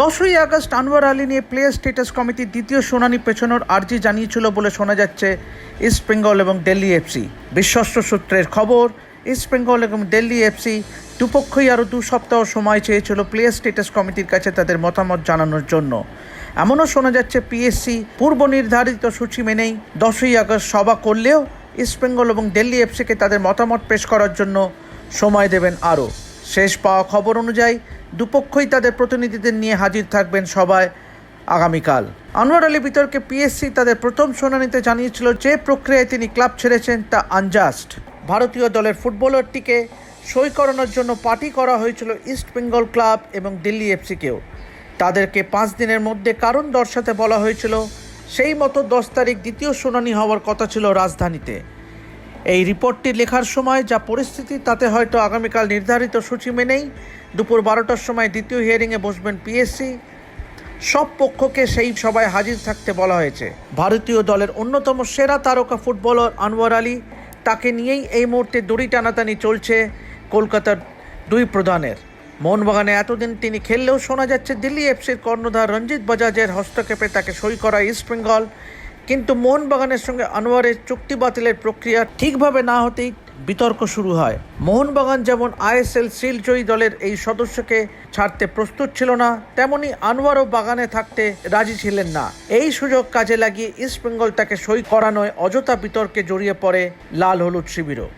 দশই আগস্ট আনোয়ার আলী নিয়ে player status কমিটির দ্বিতীয় শুনানি পেছানোর আর্জি জানিয়েছিল বলে শোনা যাচ্ছে ইস্ট বেঙ্গল এবং দিল্লি এফসি বিশ্বস্ত সূত্রের খবর, ইস্ট বেঙ্গল এবং দিল্লি এফসি দুপক্ষই আরও দু সপ্তাহ সময় চেয়েছিল প্লেয়ার স্টেটাস কমিটির কাছে তাদের মতামত জানানোর জন্য। এমনও শোনা যাচ্ছে পিএসসি পূর্ব নির্ধারিত সূচি মেনেই দশই আগস্ট সভা করলেও ইস্টবেঙ্গল এবং দিল্লি এফসিকে তাদের মতামত পেশ করার জন্য সময় দেবেন আরও। শেষ পাওয়া খবর অনুযায়ী দুপক্ষই তাদের প্রতিনিধিদের নিয়ে হাজির থাকবেন সবাই আগামীকাল। আনোয়ার আলী বিতর্কে পিএসসি তাদের প্রথম শুনানিতে জানিয়েছিল যে প্রক্রিয়ায় তিনি ক্লাব ছেড়েছেন তা আনজাস্ট। ভারতীয় দলের ফুটবলারটিকে সই করানোর জন্য পার্টি করা হয়েছিল ইস্ট বেঙ্গল ক্লাব এবং দিল্লি এফসিকেও। তাদেরকে পাঁচ দিনের মধ্যে কারণ দর্শাতে বলা হয়েছিল, সেই মতো দশ তারিখ দ্বিতীয় শুনানি হওয়ার কথা ছিল রাজধানীতে। এই রিপোর্টটি লেখার সময় যা পরিস্থিতি, তাতে হয়তো আগামীকাল নির্ধারিত সূচি মেনেই দুপুর বারোটার সময় দ্বিতীয় হিয়ারিংয়ে বসবেন পিএসসি সব পক্ষকে সেই সভায় হাজির থাকতে বলা হয়েছে। ভারতীয় দলের অন্যতম সেরা তারকা ফুটবলার আনোয়ার আলী, তাকে নিয়েই এই মুহূর্তে দড়ি টানাটানি চলছে কলকাতার দুই প্রধানের। মোহনবাগানে এতদিন তিনি খেললেও শোনা যাচ্ছে দিল্লি এফসির কর্ণধার রঞ্জিত বাজাজের হস্তক্ষেপে তাকে সই করা ইস্টবেঙ্গল কিন্তু মোহনবাগানের সঙ্গে আনোয়ারের চুক্তি বাতিলের প্রক্রিয়া ঠিকভাবে না হতেই বিতর্ক শুরু হয়। মোহনবাগান যেমন আইএসএল সিলজয়ী দলের এই সদস্যকে ছাড়তে প্রস্তুত ছিল না, তেমনি আনোয়ারও বাগানে থাকতে রাজি ছিলেন না। এই সুযোগ কাজে লাগিয়ে ইস্টবেঙ্গল তাকে সই করানোয় অযথা বিতর্কে জড়িয়ে পড়ে লাল হলুদ শিবিরও।